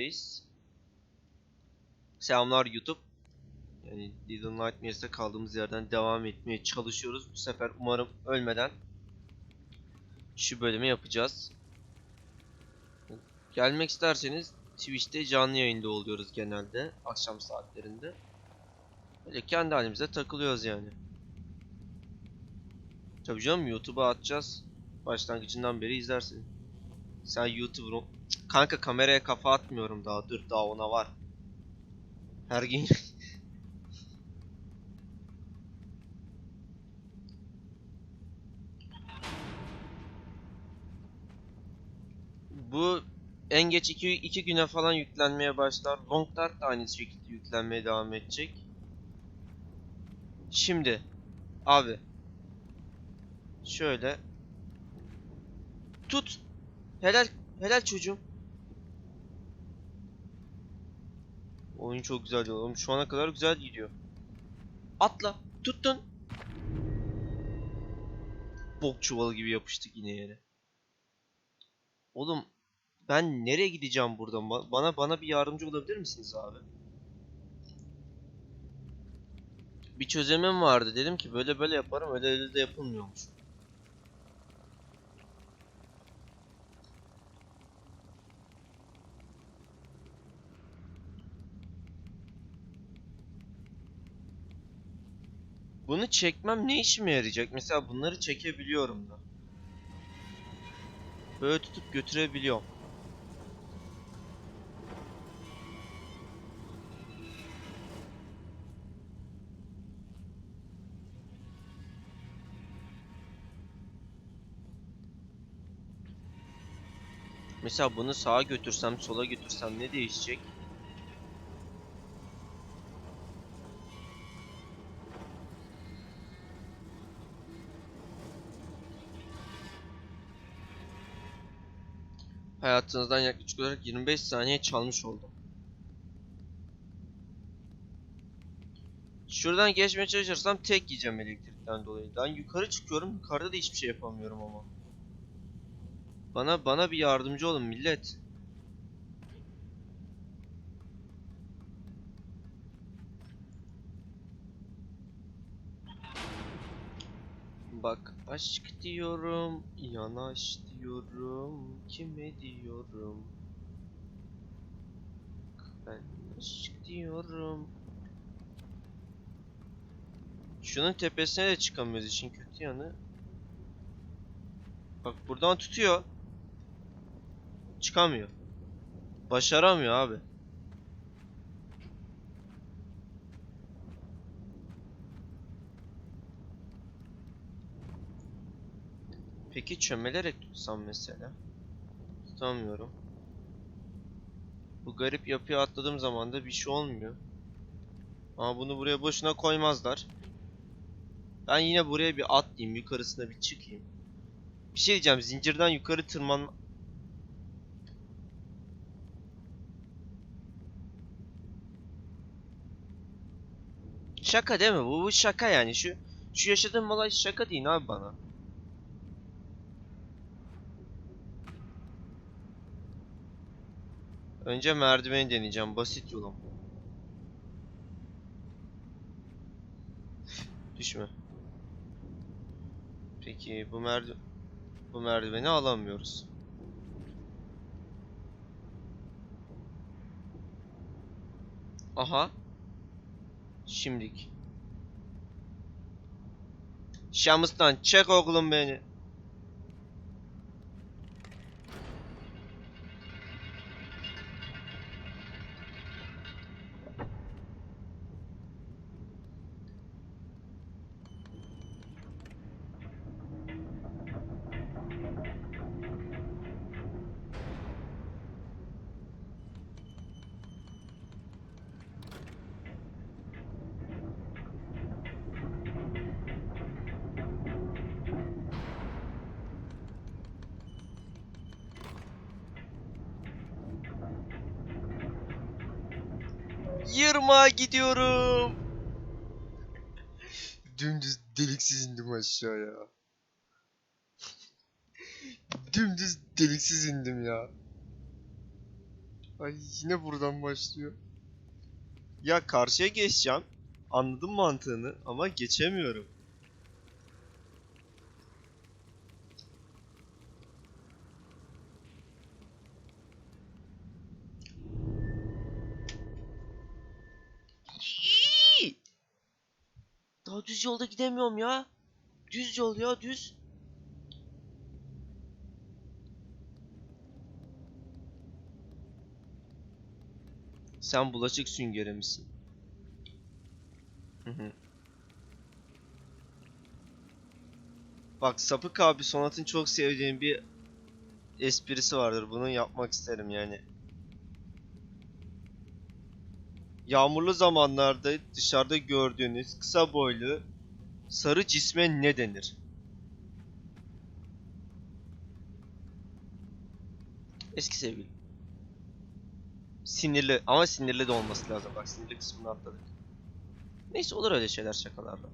Biz Selamlar YouTube. Yani Little Nightmares'te kaldığımız yerden devam etmeye çalışıyoruz. Bu sefer umarım ölmeden şu bölümü yapacağız. Gelmek isterseniz Twitch'te canlı yayında oluyoruz genelde akşam saatlerinde. Böyle kendi halimize takılıyoruz yani. Tabii canım YouTube'a atacağız. Başlangıcından beri izlersin. Sen YouTuber Kanka kameraya kafa atmıyorum daha. Dur daha ona var. Her gün Bu en geç 2 2 güne falan yüklenmeye başlar. Long Dark da aynı şekilde yüklenmeye devam edecek. Şimdi abi şöyle tut helal helal çocuğum Oyun çok güzel. Oğlum şu ana kadar güzel gidiyor. Atla. Tuttun. Bok çuvalı gibi yapıştık yine yere. Oğlum ben nereye gideceğim buradan? Ba- Bana bana bir yardımcı olabilir misiniz abi? Bir çözümüm vardı. Dedim ki böyle böyle yaparım. Öyle öyle de yapılmıyormuş. Bunu çekmem ne işime yarayacak? Mesela bunları çekebiliyorum da. Böyle tutup götürebiliyorum. Mesela bunu sağa götürsem, sola götürsem ne değişecek? Hayatınızdan yaklaşık olarak 25 saniye çalmış oldum. Şuradan geçmeye çalışırsam tek yiyeceğim elektrikten dolayı. Ben yukarı çıkıyorum, yukarıda da hiçbir şey yapamıyorum ama. Bana bana bir yardımcı olun millet. Bak aşk diyorum, yanaş diyorum, kime diyorum? Ben aşk diyorum. Şunun tepesine de çıkamıyoruz işin kötü yanı. Bak buradan tutuyor. Çıkamıyor. Başaramıyor abi. Peki çömelerek tutsam mesela? Tutamıyorum. Bu garip yapıya atladığım zaman da bir şey olmuyor. Ama bunu buraya boşuna koymazlar. Ben yine buraya bir atlayayım, yukarısına bir çıkayım. Bir şey diyeceğim, zincirden yukarı tırman... Şaka değil mi? Bu, bu şaka yani. Şu şu yaşadığım olay şaka değil abi bana. Önce merdiveni deneyeceğim. Basit yolum. Düşme. Peki bu merdi bu merdiveni alamıyoruz. Aha. Şimdik. Şamıstan çek oğlum beni. Yırmağa gidiyorum. Dümdüz deliksiz indim aşağıya. Dümdüz deliksiz indim ya. Ay yine buradan başlıyor. Ya karşıya geçeceğim. Anladım mantığını ama geçemiyorum. Düz yolda gidemiyorum ya. Düz yol ya düz. Sen bulaşık süngeri misin? Bak Sapık abi Sonat'ın çok sevdiğim bir esprisi vardır. Bunu yapmak isterim yani. Yağmurlu zamanlarda dışarıda gördüğünüz kısa boylu sarı cisme ne denir? Eski sevgili. Sinirli ama sinirli de olması lazım. Bak sinirli kısmını atladık. Neyse olur öyle şeyler şakalarla.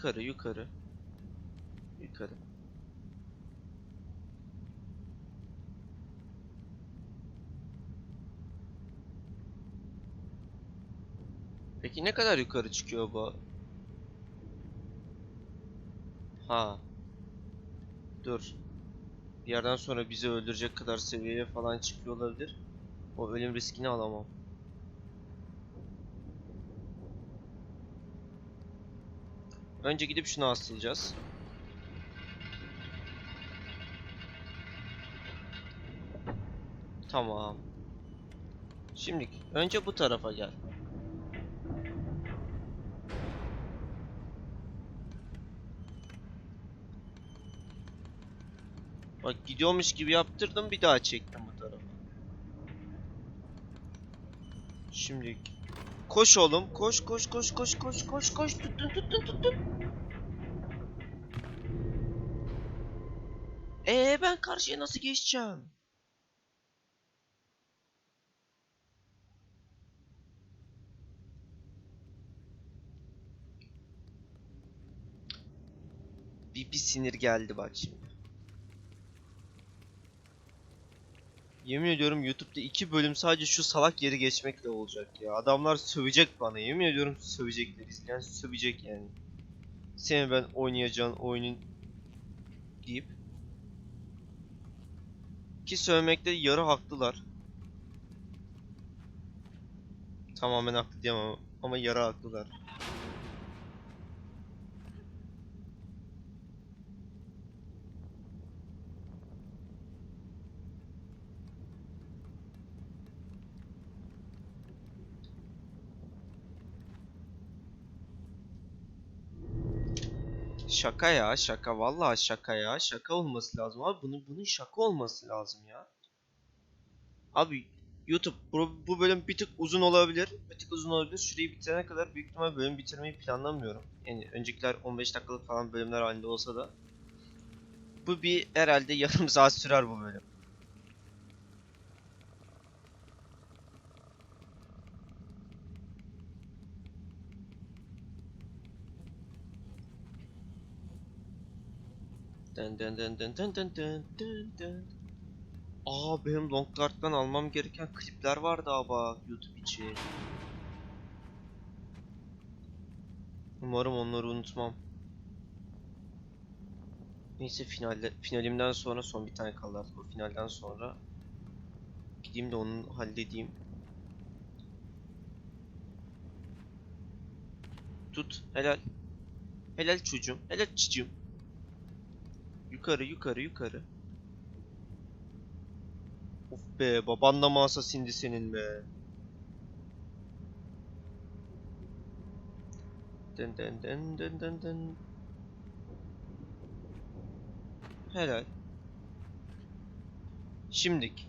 Yukarı yukarı. Yukarı. Peki ne kadar yukarı çıkıyor bu? Ha. Dur. Bir yerden sonra bizi öldürecek kadar seviyeye falan çıkıyor olabilir. O ölüm riskini alamam. Önce gidip şunu asılacağız. Tamam. Şimdi önce bu tarafa gel. Bak gidiyormuş gibi yaptırdım bir daha çektim bu tarafa. Şimdi koş oğlum koş koş koş koş koş koş koş tuttun tuttun tuttun. Ee ben karşıya nasıl geçeceğim? Bir, bir sinir geldi bak şimdi. Yemin ediyorum YouTube'da iki bölüm sadece şu salak yeri geçmekle olacak ya. Adamlar sövecek bana. Yemin ediyorum sövecekler. İzleyen sövecek yani. Senin ben oynayacağın oyunun deyip ki sövmekte yarı haklılar. Tamamen haklı diyemem ama yarı haklılar. Şaka ya şaka vallahi şaka ya şaka olması lazım abi bunun bunun şaka olması lazım ya. Abi YouTube bu, bu bölüm bir tık uzun olabilir. Bir tık uzun olabilir. Şurayı bitirene kadar büyük ihtimal bölüm bitirmeyi planlamıyorum. Yani öncekiler 15 dakikalık falan bölümler halinde olsa da. Bu bir herhalde yarım saat sürer bu bölüm. Dın dın dın dın dın dın dın dın dın. Aa benim Longcard'dan almam gereken klipler vardı ama YouTube için. Umarım onları unutmam. Neyse finalde, finalimden sonra son bir tane kaldı artık o finalden sonra. Gideyim de onu halledeyim. Tut helal. Helal çocuğum. Helal çocuğum. Yukarı yukarı yukarı. Of be baban da mı asasindi senin be. Dın dın dın dın dın dın. Helal. Şimdik.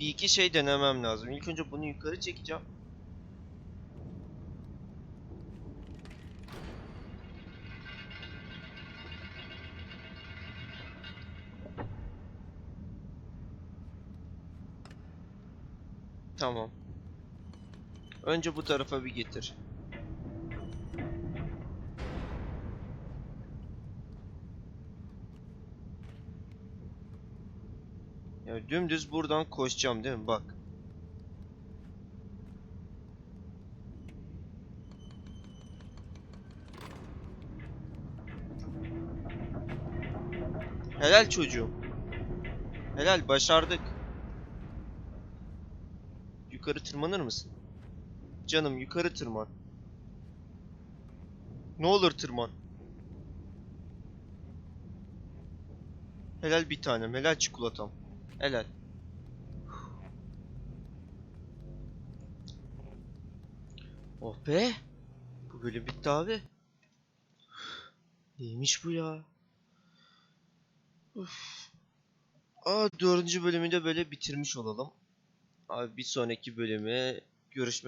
Bir iki şey denemem lazım. İlk önce bunu yukarı çekeceğim. Tamam. Önce bu tarafa bir getir. Ya dümdüz buradan koşacağım değil mi? Bak. Helal çocuğum. Helal başardık. Yukarı tırmanır mısın? Canım yukarı tırman. Ne olur tırman. Helal bir tanem, helal çikolatam. Helal. Oh be. Bu bölüm bitti abi. Neymiş bu ya? Uf. Aa dördüncü bölümü de böyle bitirmiş olalım. Abi bir sonraki bölüme görüşmek